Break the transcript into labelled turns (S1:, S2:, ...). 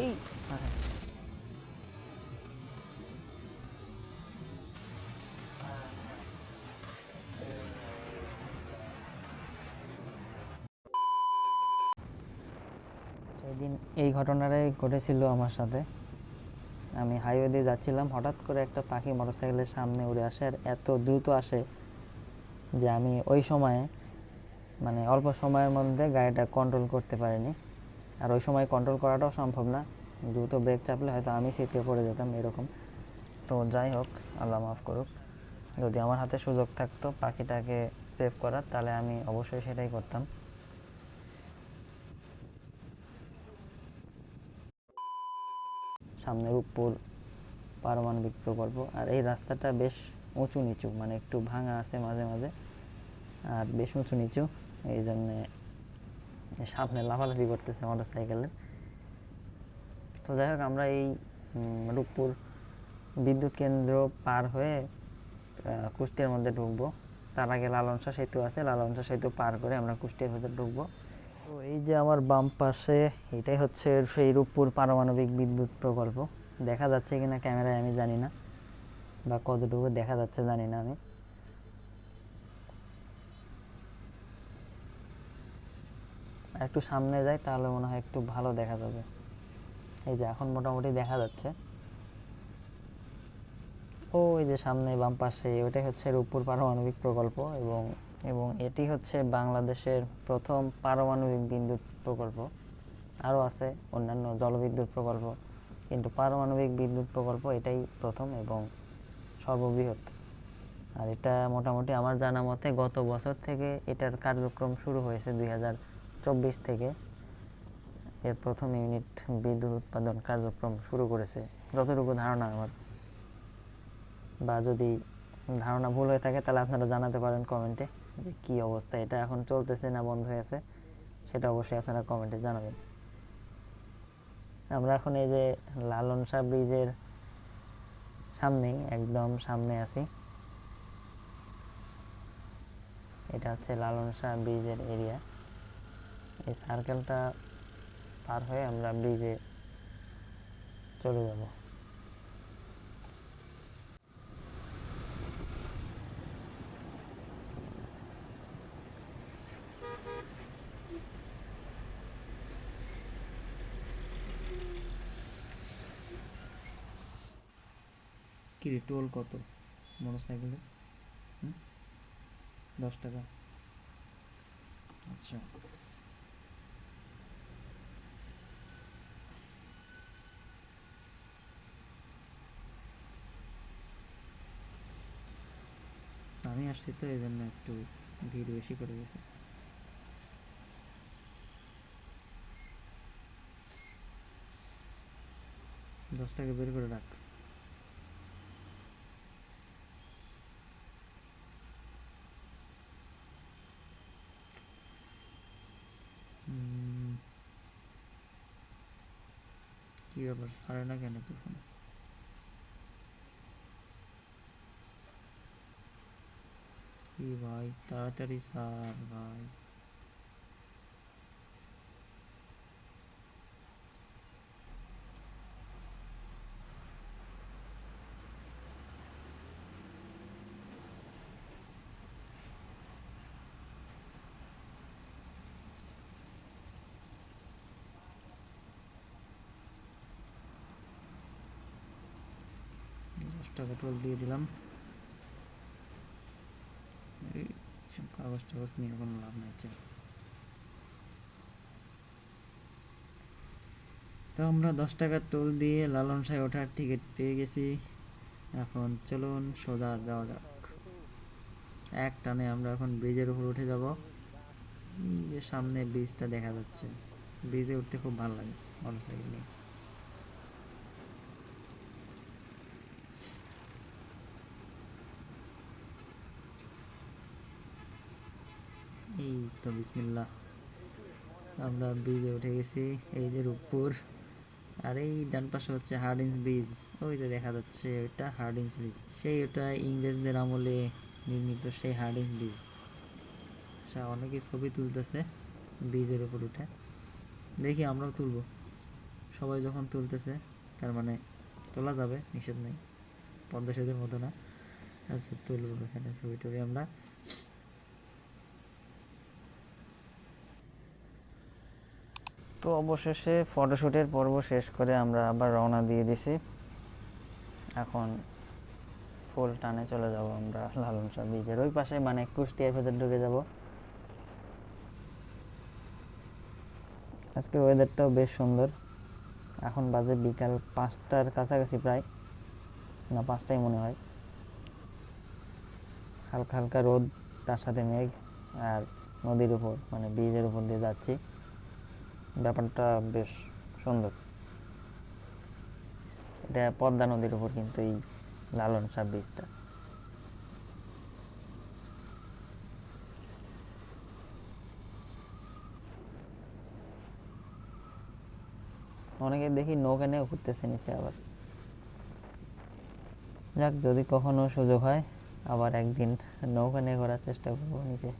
S1: এই এই ঘটনাটাই ঘটেছিল আমার সাথে। আমি হাইওয়ে দিয়ে যাচ্ছিলাম, হঠাৎ করে একটা পাখি মোটরসাইকেলের সামনে উড়ে আসে আর এত দ্রুত আসে যে আমি ওই সময়ে মানে অল্প সময়ের মধ্যে গাড়িটা কন্ট্রোল করতে পারিনি। আর ওই সময় কন্ট্রোল করাটাও সম্ভব না। দ্রুত ব্রেক চাপলে হয়তো আমি সিটকে পড়ে যেতাম এরকম। তো যাই হোক, আল্লাহ মাফ করুক। যদি আমার হাতে সুযোগ থাকতো পাখিটাকে সেভ করার, তাহলে আমি অবশ্যই সেটাই করতাম। সামনে রূপপুর পারমাণবিক প্রকল্প, আর এই রাস্তাটা বেশ উঁচু নিচু মানে একটু ভাঙা আছে মাঝে মাঝে, আর বেশ উঁচু নিচু। এই জন্যে সামনে লাফালাফি করতেছে মোটর সাইকেলের তো যাই হোক আমরা এই রূপপুর বিদ্যুৎ কেন্দ্র পার হয়ে আহ, কুষ্টিয়ার মধ্যে ঢুকবো। তার আগে লালনসা সেতু আছে লালনসা সেতু পার করে আমরা কুষ্টিয়ার ভেতর ঢুকবো। তো এই যে আমার বাম পাশে এটাই হচ্ছে সেই রূপপুর পারমাণবিক বিদ্যুৎ প্রকল্প। দেখা যাচ্ছে কিনা ক্যামেরায় আমি জানি না বা কতটুকু দেখা যাচ্ছে জানি না আমি। একটু সামনে যাই, তাহলে মনে হয় একটু ভালো দেখা যাবে। এই যে এখন মোটামুটি দেখা যাচ্ছে। ও এই যে সামনে বাম পাশে ওটাই হচ্ছে রূপপুর পারমাণবিক প্রকল্প এবং এবং এটি হচ্ছে বাংলাদেশের প্রথম পারমাণবিক বিদ্যুৎ প্রকল্প। আরও আছে অন্যান্য জলবিদ্যুৎ প্রকল্প, কিন্তু পারমাণবিক বিদ্যুৎ প্রকল্প এটাই প্রথম এবং সর্ববৃহৎ। আর এটা মোটামুটি আমার জানা মতে গত বছর থেকে এটার কার্যক্রম শুরু হয়েছে দুই হাজার চব্বিশ থেকে এর প্রথম ইউনিট বিদ্যুৎ উৎপাদন কার্যক্রম শুরু করেছে। যতটুকু ধারণা আমার, বা যদি ধারণা ভুল হয়ে থাকে তাহলে আপনারা জানাতে পারেন কমেন্টে যে কি অবস্থা, এটা এখন চলতেছে না, বন্ধ হয়েছে সেটা অবশ্যই আপনারা কমেন্টে জানাবেন। আমরা এখন এই যে লালন শাহ ব্রিজের সামনেই, একদম সামনে আছি। এটা হচ্ছে লালন শাহ ব্রিজের এরিয়া। এই সার্কেলটা পার হয়ে আমরা ব্রিজে চলে যাব। কি টোল কত? মোটর সাইকেলে দশ টাকা। আচ্ছা। আমি আসছি তো এই জন্য একটু ভিড় বেশি করে গেছে। দশ টাকা বের করে রাখ। কি ব্যাপার? সারে না কেন তোর কি ভাই? তাড়াতাড়ি সার ভাই। দশটা পেট্রোল দিয়ে দিলাম এই সব কাগজ টাগজ নিয়ে কোনো লাভ নাই তো আমরা দশ টাকার টোল দিয়ে লালন সাহেব ওঠার টিকিট পেয়ে গেছি। এখন চলুন সোজা যাওয়া যাক। এক টানে আমরা এখন ব্রিজের উপর উঠে যাব। যে সামনে ব্রিজটা দেখা যাচ্ছে। ব্রিজে উঠতে খুব ভালো লাগে মোটরসাইকেল নিয়ে। এই তো বিসমিল্লা আমরা ব্রিজে উঠে গেছি, এই যে রূপপুর। আর এই ডান পাশে হচ্ছে হার্ডিন্স ব্রিজ ওই যে দেখা যাচ্ছে, ওইটা হার্ডিন্স ব্রিজ সেই ওটা ইংরেজদের আমলে নির্মিত সেই হার্ডিন্স ব্রিজ আচ্ছা অনেকে ছবি তুলতেছে ব্রিজের উপর উঠে। দেখি আমরাও তুলবো। সবাই যখন তুলতেছে, তার মানে তোলা যাবে, নিষেধ নেই। পদ্মা সেতুর মতো না। আচ্ছা তুলবো এখানে ছবি টবি আমরা। তো অবশেষে ফটোশ্যুটের পর্ব শেষ করে আমরা আবার রওনা দিয়ে দিছি। এখন ফুল টানে চলে যাব আমরা লালন শাহ ব্রিজের ওই পাশে মানে কুষ্টিয়ার ভেতর ঢুকে যাব। আজকে ওয়েদারটাও বেশ সুন্দর। এখন বাজে বিকাল পাঁচটার কাছাকাছি প্রায়। না, পাঁচটাই মনে হয়। হালকা হালকা রোদ, তার সাথে মেঘ আর নদীর উপর মানে ব্রিজের উপর দিয়ে যাচ্ছি। ব্যাপারটা বেশ সুন্দর। এটা পদ্মা নদীর উপর কিন্তু এই লালন শাহ ব্রিজটা অনেকে দেখি নৌকা নিয়েও ঘুরতেছে নিচে আবার। যাক, যদি কখনো সুযোগ হয়, আবার একদিন নৌকা নিয়ে ঘোরার চেষ্টা করব নিচে।